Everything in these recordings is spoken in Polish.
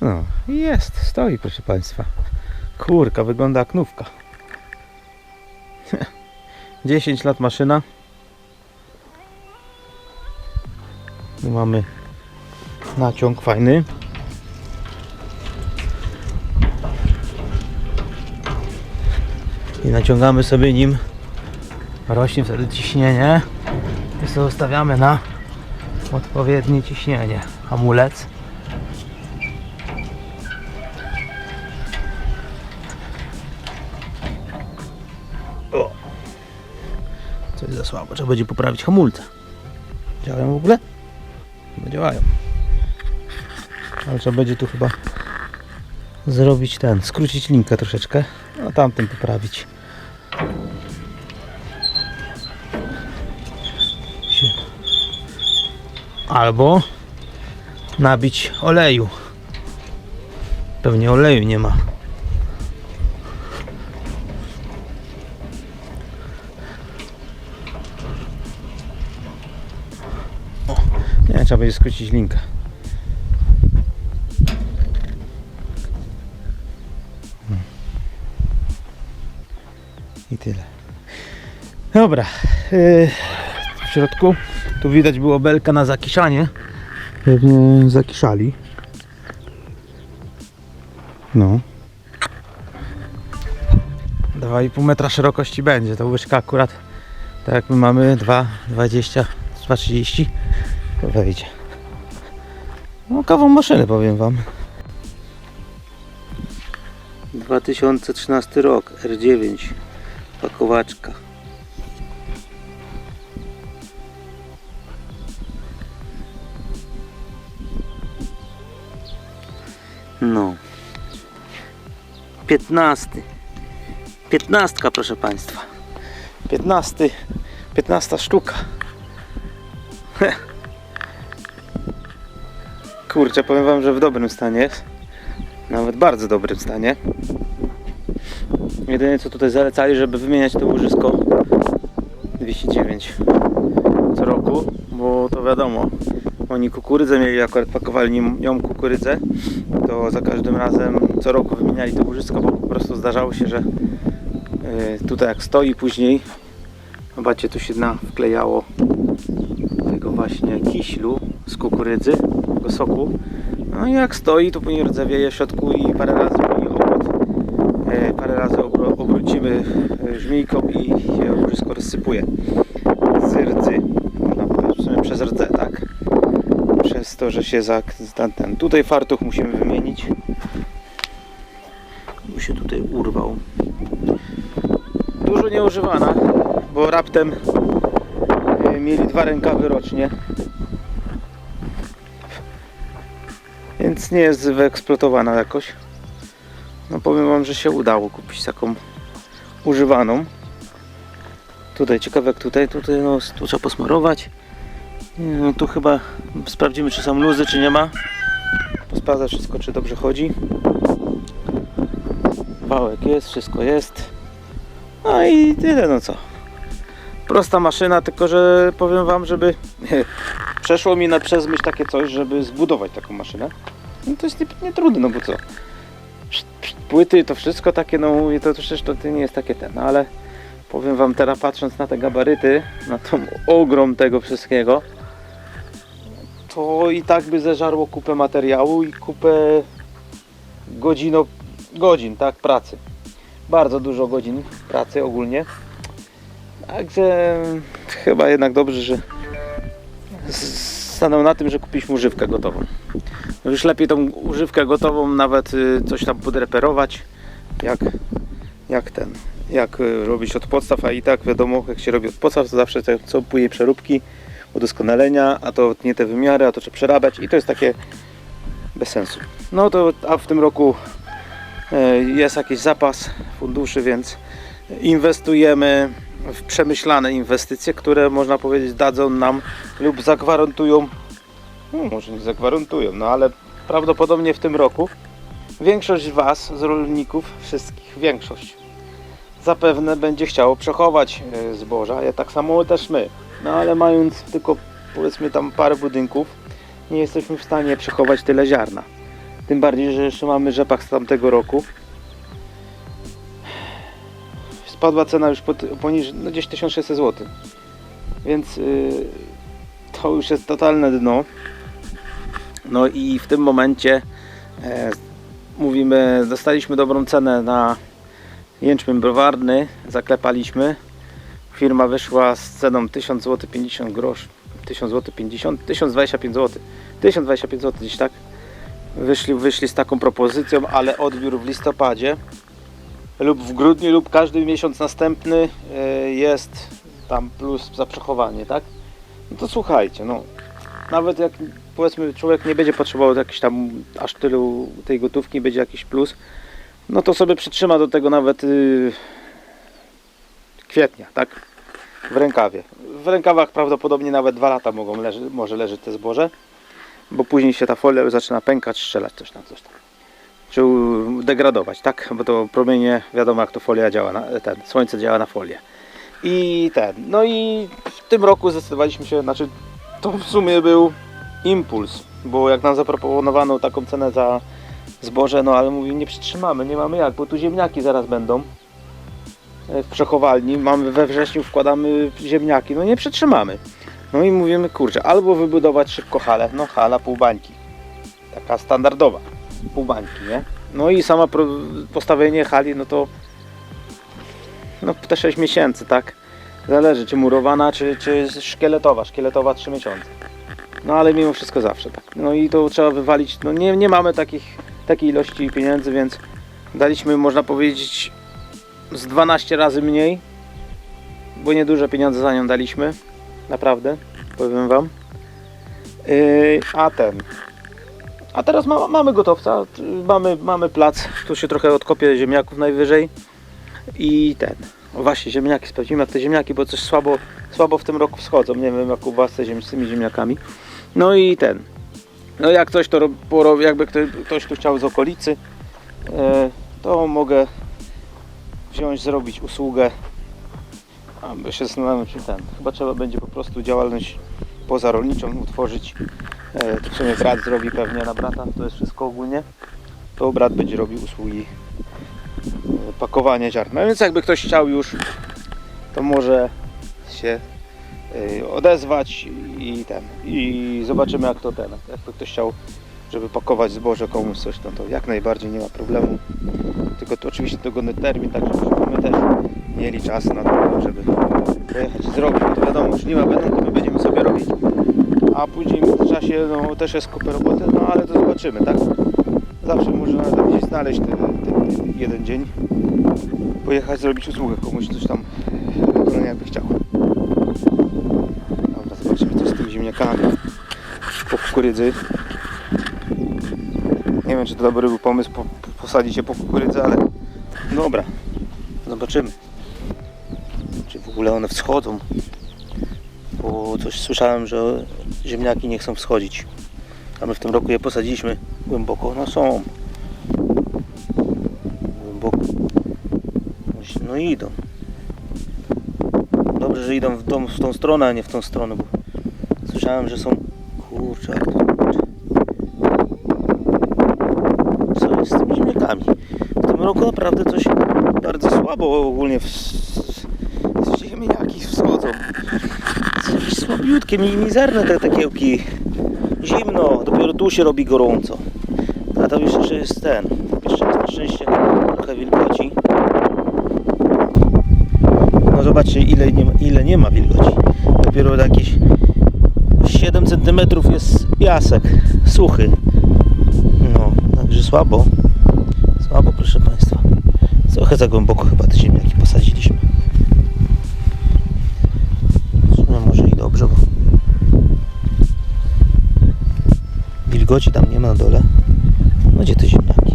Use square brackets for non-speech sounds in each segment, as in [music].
No, jest, stoi proszę Państwa. Kurka, wygląda jak nówka. [laughs] 10 lat maszyna. Tu mamy naciąg fajny. I naciągamy sobie nim. Rośnie wtedy ciśnienie. I sobie ustawiamy na odpowiednie ciśnienie. Hamulec. O. Coś za słabo, trzeba będzie poprawić hamulce. Działają w ogóle? Chyba działają. Ale trzeba będzie tu chyba zrobić ten, skrócić linkę troszeczkę, a tamten poprawić. Albo nabić oleju. Pewnie oleju nie ma. Nie, trzeba będzie skrócić linkę. Hmm. I tyle. Dobra. yy, środku tu widać było belka na zakiszanie. Pewnie zakiszali. No. 2,5 metra szerokości będzie. To łyżka akurat tak jak my mamy 2,20 2,30 to wejdzie. No kawą maszyny powiem wam. 2013 rok R9 pakowaczka. No. 15. 15 proszę Państwa. 15. 15 sztuka. Kurczę, powiem wam, że w dobrym stanie jest. Nawet bardzo dobrym stanie. Jedynie co tutaj zalecali, żeby wymieniać to łożysko 209 co roku, bo to wiadomo, oni kukurydzę mieli, akurat pakowali ją kukurydzę, to za każdym razem co roku wymieniali to łożysko, bo po prostu zdarzało się, że yy, tutaj jak stoi później, zobaczcie, tu się na wklejało tego właśnie kiślu z kukurydzy, tego soku. No i jak stoi, to później rdzewieje w środku i parę razy e, parę razy obrócimy e, żmijką i się łożysko rozsypuje z rdzy, sumie przez rdzę, tak? Przez to, że się za ten, ten. Tutaj fartuch musimy wymienić. Mu się tutaj urwał. Dużo nieużywana, bo raptem e, mieli dwa rękawy rocznie. Więc nie jest wyeksploatowana jakoś. No powiem wam, że się udało kupić taką używaną. Tutaj ciekawe jak tutaj, tutaj no, tu trzeba posmarować. No, tu chyba sprawdzimy czy są luzy czy nie ma. Posprawdzę wszystko czy dobrze chodzi. Wałek jest, wszystko jest. No i tyle no co. Prosta maszyna, tylko że powiem wam, żeby [laughs] przeszło mi na przez myśl takie coś, żeby zbudować taką maszynę. No to jest nie, nie trudne, no bo co? Płyty to wszystko takie, no mówię, to przecież to nie jest takie ten, no ale powiem wam teraz patrząc na te gabaryty, na tą ogrom tego wszystkiego, to i tak by zeżarło kupę materiału i kupę godzino, godzin, tak, pracy. Bardzo dużo godzin pracy ogólnie. Także chyba jednak dobrze, że stanął na tym, że kupiliśmy używkę gotową. No już lepiej tą używkę gotową nawet y, coś tam podreperować, jak, jak ten, jak y, robić od podstaw, a i tak wiadomo, jak się robi od podstaw, to zawsze co później przeróbki, udoskonalenia, a to nie te wymiary, a to trzeba przerabiać i to jest takie bez sensu. No to, a w tym roku e, jest jakiś zapas funduszy, więc inwestujemy w przemyślane inwestycje, które można powiedzieć dadzą nam lub zagwarantują, no może nie zagwarantują, no ale prawdopodobnie w tym roku większość z Was, z rolników, wszystkich, większość zapewne będzie chciało przechować e, zboża, ja tak samo też my. No ale mając tylko powiedzmy tam parę budynków, nie jesteśmy w stanie przechować tyle ziarna. Tym bardziej, że jeszcze mamy rzepak z tamtego roku. Spadła cena już pod, poniżej, no gdzieś 1600 zł. Więc yy, to już jest totalne dno. No i w tym momencie e, mówimy, dostaliśmy dobrą cenę na jęczmień browarny, zaklepaliśmy. Firma wyszła z ceną 1000 zł 50 grosz. 1000 zł 50, 1025 zł. 1025 zł gdzieś tak. Wyszli, wyszli z taką propozycją, ale odbiór w listopadzie lub w grudniu lub każdy miesiąc następny e, jest tam plus za przechowanie, tak? No to słuchajcie, no nawet jak powiedzmy człowiek nie będzie potrzebował jakiś tam aż tylu tej gotówki, będzie jakiś plus, no to sobie przytrzyma do tego nawet yy, kwietnia, tak? W rękawie. W rękawach prawdopodobnie nawet dwa lata mogą leży, może leżeć te zboże, bo później się ta folia zaczyna pękać, strzelać coś tam, coś tam. Czy degradować, tak? Bo to promienie, wiadomo jak to folia działa, na, ten, słońce działa na folię. I ten, no i w tym roku zdecydowaliśmy się, znaczy to w sumie był impuls, bo jak nam zaproponowano taką cenę za zboże, no ale mówię, nie przytrzymamy, nie mamy jak, bo tu ziemniaki zaraz będą w przechowalni, mamy we wrześniu wkładamy ziemniaki, no nie przytrzymamy. No i mówimy, kurczę, albo wybudować szybko halę, no hala pół bańki, taka standardowa, pół bańki, nie? No i sama postawienie hali, no to no te 6 miesięcy, tak? Zależy, czy murowana, czy, czy szkieletowa, szkieletowa 3 miesiące. No ale mimo wszystko zawsze tak. No i to trzeba wywalić, no nie, nie mamy takich, takiej ilości pieniędzy, więc daliśmy, można powiedzieć, z 12 razy mniej, bo nieduże pieniądze za nią daliśmy, naprawdę, powiem Wam. Yy, a ten, a teraz ma, mamy gotowca, mamy, mamy plac, tu się trochę odkopię ziemniaków najwyżej. I ten, właśnie ziemniaki, sprawdzimy jak te ziemniaki, bo coś słabo, słabo w tym roku wschodzą, nie wiem jak u Was z tymi ziemniakami. No i ten, no jak coś to ro- poro- jakby ktoś, ktoś tu chciał z okolicy, e, to mogę wziąć, zrobić usługę, a by się zastanawiam czy ten, chyba trzeba będzie po prostu działalność pozarolniczą utworzyć, e, to w sumie brat zrobi pewnie na brata, to jest wszystko ogólnie, to brat będzie robił usługi e, pakowania ziarna, więc jakby ktoś chciał już, to może się y, odezwać i ten. I zobaczymy jak to ten, jakby ktoś chciał żeby pakować zboże komuś coś, no to jak najbardziej nie ma problemu tylko to oczywiście dogodny termin, tak żebyśmy my też mieli czas na to, żeby pojechać zrobić, to wiadomo, że nie ma będą, to my będziemy sobie robić a później w czasie no, też jest kupę roboty, no ale to zobaczymy, tak? Zawsze można tam gdzieś znaleźć ten, ten jeden dzień pojechać zrobić usługę komuś coś tam no, jakby chciał. Dobra, zobaczymy co z tymi ziemniakami po kukurydzy. Nie wiem czy to dobry był pomysł po, po, posadzić je po kukurydzy, ale dobra, zobaczymy. Czy w ogóle one wschodzą. Bo coś słyszałem, że ziemniaki nie chcą wschodzić. A my w tym roku je posadziliśmy głęboko. No są. Głęboko. No i idą. Dobrze, że idą w tą stronę, a nie w tą stronę, bo słyszałem, że są... Kurczę, jak to... Co jest z tymi ziemniakami? W tym roku naprawdę coś bardzo słabo ogólnie w... ziemniaki wschodzą. Jakieś słabiutkie, mi- mizerne te, te kiełki. Zimno, dopiero tu się robi gorąco. A tam jeszcze jest ten, jeszcze jest na szczęście trochę wilgoci. No zobaczcie ile nie ile nie ma wilgoci. Dopiero jakieś 7 cm jest piasek, suchy. No, także słabo. Trochę za głęboko chyba te ziemniaki posadziliśmy. Sumie może i dobrze, bo wilgoci tam nie ma na dole. No gdzie te ziemniaki?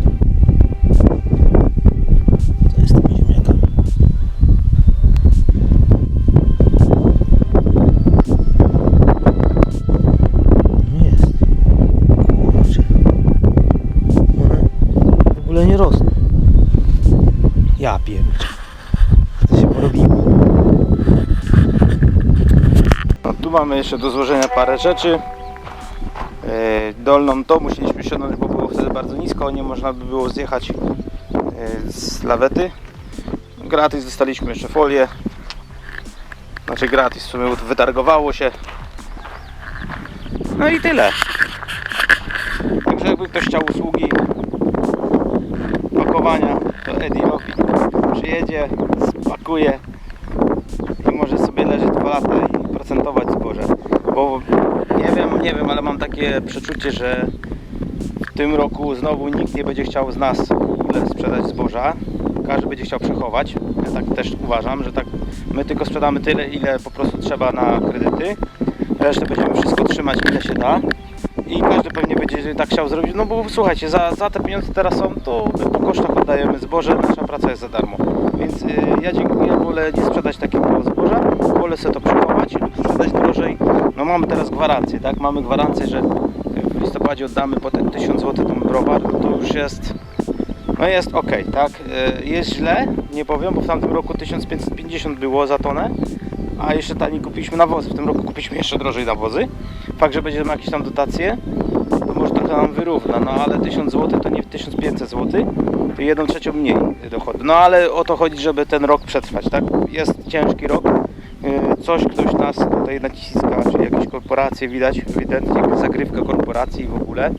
Mamy jeszcze do złożenia parę rzeczy. E, Dolną to musieliśmy ściągnąć, bo było wtedy bardzo nisko, nie można by było zjechać e, z lawety. Gratis dostaliśmy jeszcze folię. Znaczy gratis, w sumie wytargowało się. No i tyle. Także jakby ktoś chciał usługi pakowania, to Eddie robi. Przyjedzie, spakuje i może sobie leżeć 2 lata i procentować zboże. Bo nie wiem, nie wiem, ale mam takie przeczucie, że w tym roku znowu nikt nie będzie chciał z nas sprzedać zboża. Każdy będzie chciał przechować. Ja tak też uważam, że tak my tylko sprzedamy tyle, ile po prostu trzeba na kredyty. Resztę będziemy wszystko trzymać ile się da. I każdy pewnie będzie tak chciał zrobić, no bo słuchajcie, za, za te pieniądze teraz są, to po kosztach oddajemy zboże, nasza praca jest za darmo. Więc y, ja dziękuję, wolę nie sprzedać takiego zboża, wolę sobie to przechować lub sprzedać drożej. No mamy teraz gwarancję, tak? Mamy gwarancję, że w listopadzie oddamy po te 1000 zł ten browar, no to już jest no jest ok, tak? Y, Jest źle, nie powiem, bo w tamtym roku 1550 było za tonę, a jeszcze taniej kupiliśmy nawozy. W tym roku kupiliśmy jeszcze drożej nawozy. Fakt, że będziemy jakieś tam dotacje, to może trochę nam wyrówna, no ale 1000 zł to nie 1500 zł, to jedną trzecią mniej dochodu. No ale o to chodzi, żeby ten rok przetrwać, tak? Jest ciężki rok, coś ktoś nas tutaj naciska, czy jakieś korporacje widać, ewidentnie zagrywka korporacji w ogóle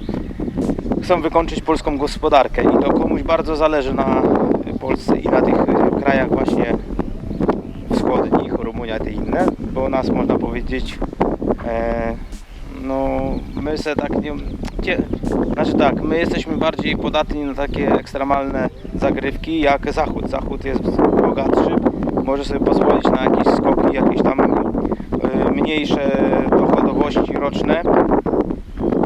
chcą wykończyć polską gospodarkę i to komuś bardzo zależy na Polsce i na tych y, krajach właśnie wschodnich, Rumunia i te inne, bo nas można powiedzieć e, no my se tak nie cie, znaczy tak, my jesteśmy bardziej podatni na takie ekstremalne zagrywki jak Zachód. Zachód jest bogatszy, może sobie pozwolić na jakieś skoki, jakieś tam e, mniejsze dochodowości roczne,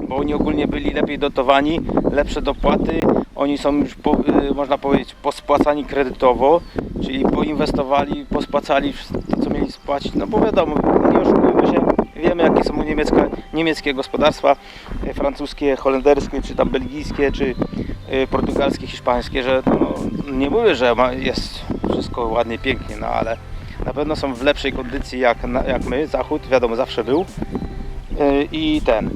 bo oni ogólnie byli lepiej dotowani, lepsze dopłaty, oni są już, po, y, można powiedzieć, pospłacani kredytowo, czyli poinwestowali, pospłacali to, co mieli spłacić, no bo wiadomo, nie oszukujmy się, wiemy jakie są niemieckie, niemieckie gospodarstwa, y, francuskie, holenderskie, czy tam belgijskie, czy portugalskie, hiszpańskie, że nie mówię, że jest wszystko ładnie, pięknie, no ale na pewno są w lepszej kondycji jak, jak my, Zachód, wiadomo, zawsze był. Y, I ten,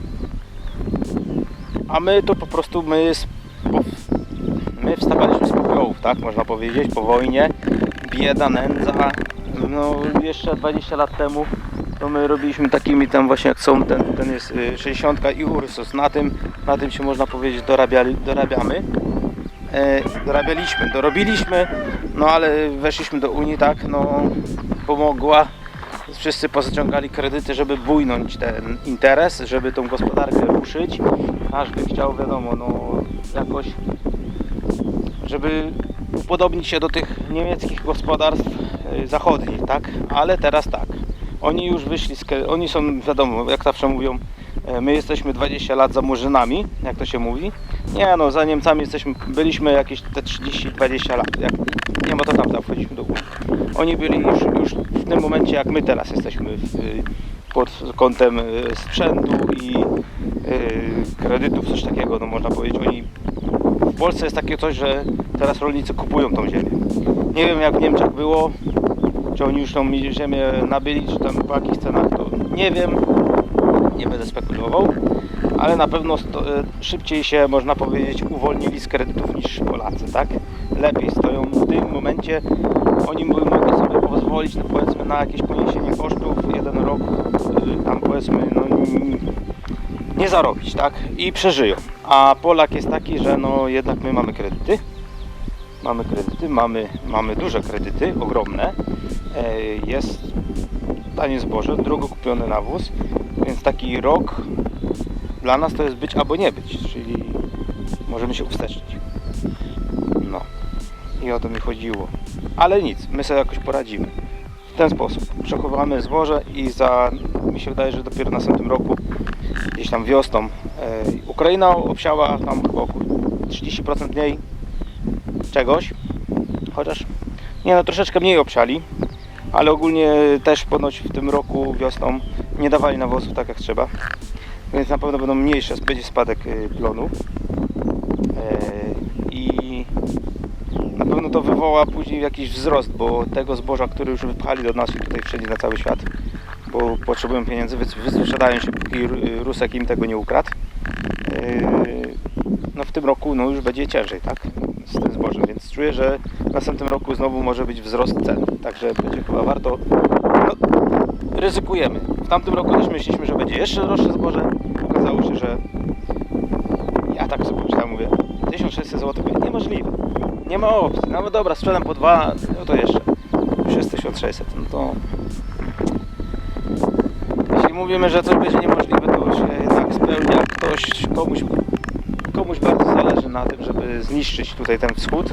a my to po prostu my, my wstawaliśmy z popiołów, tak można powiedzieć, po wojnie. Bieda, nędza. No jeszcze 20 lat temu to my robiliśmy takimi tam właśnie jak są, ten, ten jest y, 60 i Ursus. Na tym, na tym się można powiedzieć dorabiali, dorabiamy. E, dorabialiśmy, dorobiliśmy, no ale weszliśmy do Unii, tak, no pomogła. Wszyscy pozaciągali kredyty, żeby bujnąć ten interes, żeby tą gospodarkę ruszyć. Każdy chciał, wiadomo, no jakoś, żeby upodobnić się do tych niemieckich gospodarstw y, zachodnich, tak? Ale teraz tak. Oni już wyszli z oni są, wiadomo, jak zawsze mówią, e, my jesteśmy 20 lat za murzynami, jak to się mówi. Nie no, za Niemcami jesteśmy, byliśmy jakieś te 30-20 lat. Jak, nie ma to tam, tam wchodziliśmy do Unii. Oni byli już, już w tym momencie, jak my teraz jesteśmy w, y, pod kątem y, sprzętu i y, kredytów, coś takiego, no można powiedzieć, oni w Polsce jest takie coś, że teraz rolnicy kupują tą ziemię. Nie wiem jak w Niemczech było, czy oni już tą ziemię nabyli, czy tam po jakich cenach, to nie wiem, nie będę spekulował, ale na pewno e, szybciej się, można powiedzieć, uwolnili z kredytów niż Polacy, tak? Lepiej stoją w tym momencie, oni mo- mogą sobie pozwolić, no powiedzmy, na jakieś poniesienie kosztów, jeden rok, y, tam powiedzmy, no nie zarobić, tak? I przeżyją. A Polak jest taki, że no jednak my mamy kredyty, mamy kredyty, mamy, mamy duże kredyty, ogromne, E, jest tanie zboże, drogo kupiony nawóz, więc taki rok dla nas to jest być albo nie być, czyli możemy się ustecznić. No i o to mi chodziło. Ale nic, my sobie jakoś poradzimy. W ten sposób. Przechowamy zboże i za, mi się wydaje, że dopiero w następnym roku, gdzieś tam wiosną, e, Ukraina obsiała tam około 30% mniej czegoś. Chociaż nie no, troszeczkę mniej obsiali, ale ogólnie też ponoć w tym roku wiosną nie dawali nawozów tak jak trzeba. Więc na pewno będą mniejsze, będzie spadek y, plonów. E, I na pewno to wywoła później jakiś wzrost, bo tego zboża, które już wypchali do nas i tutaj wszędzie na cały świat, bo potrzebują pieniędzy, wy- wysprzedają się, póki Ru- Rusek im tego nie ukradł. Yy, No w tym roku no już będzie ciężej, tak? Z tym zbożem, więc czuję, że w następnym roku znowu może być wzrost cen. Także będzie chyba warto. No, ryzykujemy. W tamtym roku też myśleliśmy, że będzie jeszcze droższe zboże. Się, że ja tak sobie myślałem, mówię, 1600 zł niemożliwe. Nie ma opcji. No dobra, sprzedam po dwa, no to jeszcze. Już jest 1600. No to jeśli mówimy, że coś będzie niemożliwe, to się jednak spełnia. Ktoś, komuś, komuś bardzo zależy na tym, żeby zniszczyć tutaj ten wschód,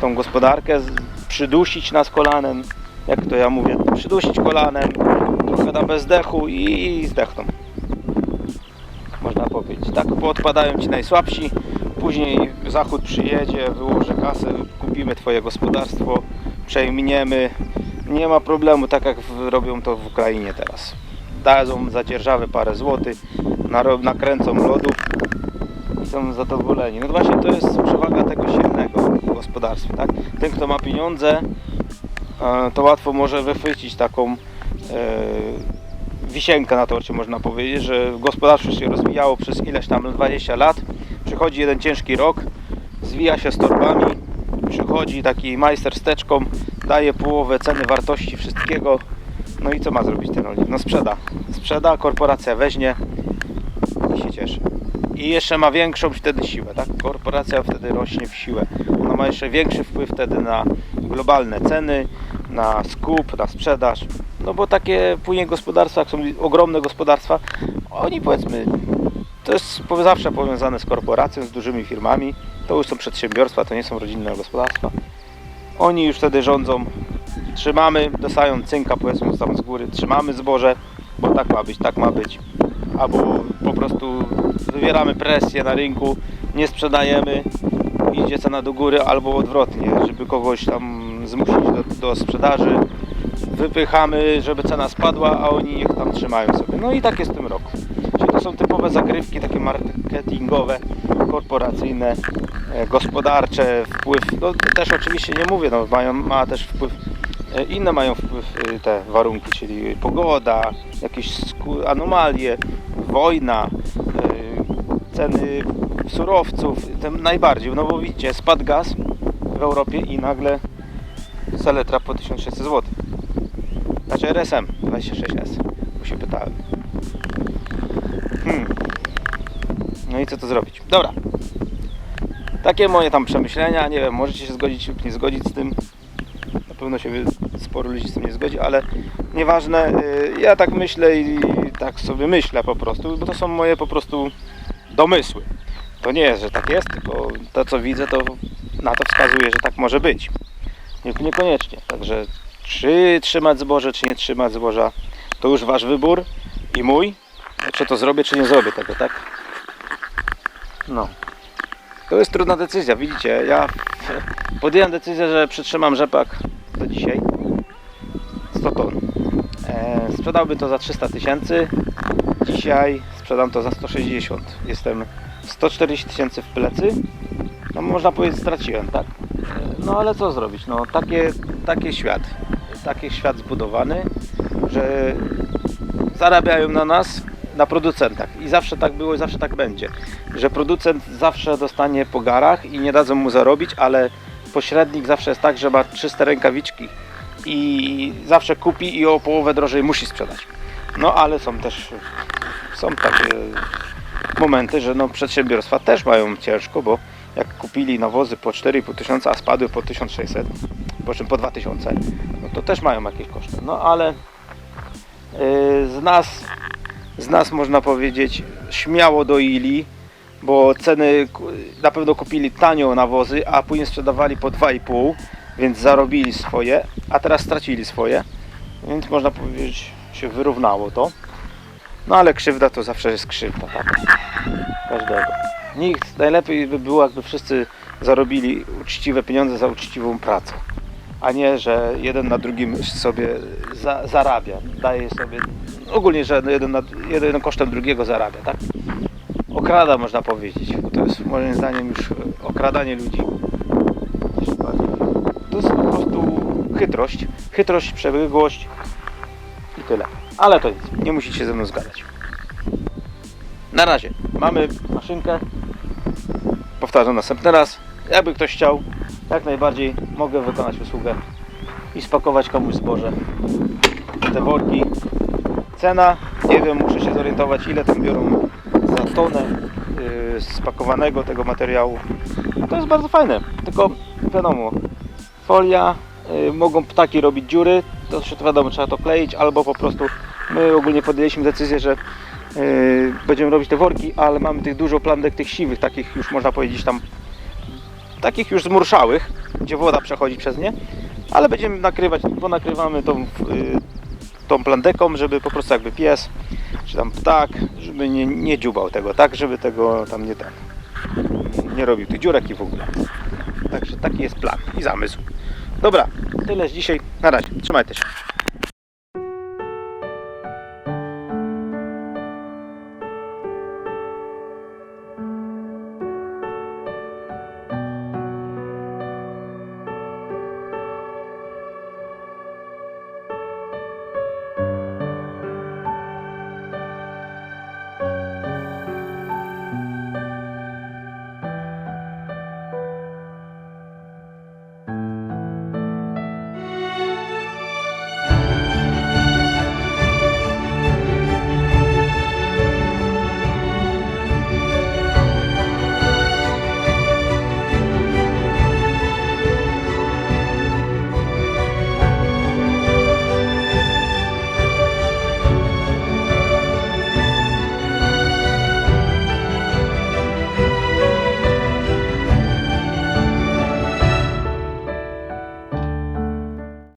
tą gospodarkę, przydusić nas kolanem, jak to ja mówię, przydusić kolanem, trochę na bezdechu i zdechną. Można powiedzieć. Podpadają ci najsłabsi, później zachód przyjedzie, wyłoży kasę, kupimy twoje gospodarstwo, przejmniemy. Nie ma problemu, tak jak robią to w Ukrainie teraz dadzą za dzierżawę parę złotych, nakręcą lodu i są zadowoleni. No właśnie to jest przewaga tego silnego w gospodarstwie, tak? Ten, kto ma pieniądze, e, to łatwo może wychwycić taką wisienkę na torcie, można powiedzieć, że gospodarstwo się rozwijało przez ileś tam 20 lat, przychodzi jeden ciężki rok, zwija się z torbami, przychodzi taki majster z teczką, daje połowę ceny wartości wszystkiego, no i co ma zrobić ten oliw? No sprzeda. Sprzeda, korporacja weźmie i się cieszy. I jeszcze ma większą wtedy siłę, tak? Korporacja wtedy rośnie w siłę. Ona ma jeszcze większy wpływ wtedy na globalne ceny, na skup, na sprzedaż. No bo takie później gospodarstwa, jak są ogromne gospodarstwa, oni powiedzmy, to jest zawsze powiązane z korporacją, z dużymi firmami. To już są przedsiębiorstwa, to nie są rodzinne gospodarstwa. Oni już wtedy rządzą trzymamy, dostają cynka powiedzmy tam z góry, trzymamy zboże, bo tak ma być, tak ma być. Albo po prostu wywieramy presję na rynku, nie sprzedajemy, idzie cena do góry, albo odwrotnie, żeby kogoś tam zmusić do, do sprzedaży. Wypychamy, żeby cena spadła, a oni niech tam trzymają sobie. No i tak jest w tym roku. Czyli to są typowe zagrywki takie marketingowe, korporacyjne, e, gospodarcze, wpływ, no też oczywiście nie mówię, no mają, ma też wpływ, e, inne mają wpływ e, te warunki, czyli pogoda, jakieś anomalie, wojna, ceny surowców, tym najbardziej, no bo widzicie, spadł gaz w Europie i nagle saletra po 1600 zł. Znaczy RSM 26S, bo się pytałem. Hmm. No i co to zrobić? Dobra. Takie moje tam przemyślenia, nie wiem, możecie się zgodzić lub nie zgodzić z tym. Na pewno się sporo ludzi z tym nie zgodzi, ale nieważne. y, Ja tak myślę i tak sobie myślę po prostu, bo to są moje po prostu domysły. To nie jest, że tak jest, tylko to co widzę, to na to wskazuje, że tak może być. Nie- Niekoniecznie. Także czy trzymać zboże, czy nie trzymać zboża, to już wasz wybór i mój. Czy to zrobię, czy nie zrobię tego, tak? No. To jest trudna decyzja, widzicie. Ja [laughs] podjąłem decyzję, że przytrzymam rzepak do dzisiaj. 100 ton. E, sprzedałbym to za 300 tysięcy. Dzisiaj sprzedam to za 160. Jestem 140 tysięcy w plecy. No można powiedzieć straciłem, tak? E, No ale co zrobić? No takie, taki świat. Taki świat zbudowany, że zarabiają na nas, na producentach. I zawsze tak było i zawsze tak będzie. Że producent zawsze dostanie po garach i nie dadzą mu zarobić, ale pośrednik zawsze jest tak, że ma czyste rękawiczki i zawsze kupi i o połowę drożej musi sprzedać. No ale są też są takie momenty, że no, przedsiębiorstwa też mają ciężko, bo jak kupili nawozy po 4,5 tysiąca, a spadły po 1600, po czym po 2000, no to też mają jakieś koszty. No ale yy, z nas z nas można powiedzieć śmiało doili, bo ceny na pewno kupili tanio nawozy, a później sprzedawali po 2,5, więc zarobili swoje, a teraz stracili swoje, więc można powiedzieć się wyrównało to. No ale krzywda to zawsze jest krzywda, tak? Każdego. Nikt, najlepiej by było jakby wszyscy zarobili uczciwe pieniądze za uczciwą pracę a nie, że jeden na drugim sobie za, zarabia, daje sobie, ogólnie, że jeden, na, jeden kosztem drugiego zarabia, tak? Okrada można powiedzieć, to jest moim zdaniem już okradanie ludzi. To jest po prostu chytrość. Chytrość, przebiegłość i tyle. Ale to nic, nie musicie się ze mną zgadzać. Na razie mamy maszynkę. Powtarzam następny raz. Jakby ktoś chciał, jak najbardziej mogę wykonać usługę i spakować komuś zboże. Te worki. Cena, nie wiem, muszę się zorientować ile tam biorą za tonę yy, spakowanego tego materiału. To jest bardzo fajne, tylko wiadomo, folia, yy, mogą ptaki robić dziury, to się to wiadomo, trzeba to kleić, albo po prostu my ogólnie podjęliśmy decyzję, że yy, będziemy robić te worki, ale mamy tych dużo plandek, tych siwych, takich już można powiedzieć tam, takich już zmurszałych, gdzie woda przechodzi przez nie, ale będziemy nakrywać, bo nakrywamy tą, yy, tą plandeką, żeby po prostu jakby pies, czy tam ptak, żeby nie, nie dziubał tego, tak, żeby tego tam nie tak, nie robił tych dziurek i w ogóle. Także taki jest plan i zamysł. Dobra, tyle z dzisiaj. Na razie. Trzymajcie się.